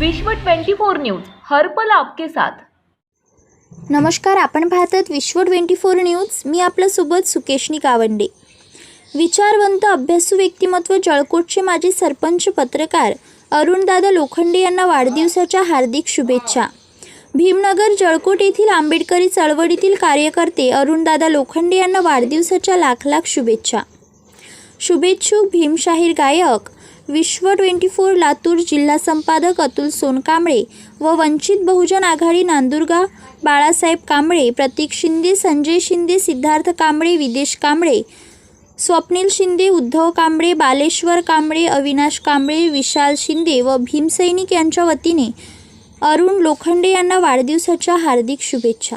विश्व 24 न्यूज हरपल आपके साथ. नमस्कार आपण पाहतात विश्व ट्वेंटी फोर न्यूज. मी आपल्यासोबत सुकेशनी कावंडे विचारवंत अभ्यासू व्यक्तिमत्व जळकोटचे माजी सरपंच पत्रकार अरुणदादा लोखंडे यांना वाढदिवसाच्या हार्दिक शुभेच्छा. भीमनगर जळकोट येथील आंबेडकरी चळवळीतील कार्यकर्ते अरुणदादा लोखंडे यांना वाढदिवसाच्या लाख लाख शुभेच्छा. शुभेच्छुक भीमशाहीर गायक विश्व ट्वेंटी फोर लातूर जिल्हा संपादक अतुल सोनकांबळे व वंचित बहुजन आघाडी नांदुर्गा बाळासाहेब कांबळे प्रतीक शिंदे संजय शिंदे सिद्धार्थ कांबळे विदेश कांबळे स्वप्नील शिंदे उद्धव कांबळे बालेश्वर कांबळे अविनाश कांबळे विशाल शिंदे व भीमसैनिक यांच्या वतीने अरुण लोखंडे यांना वाढदिवसाच्या हार्दिक शुभेच्छा.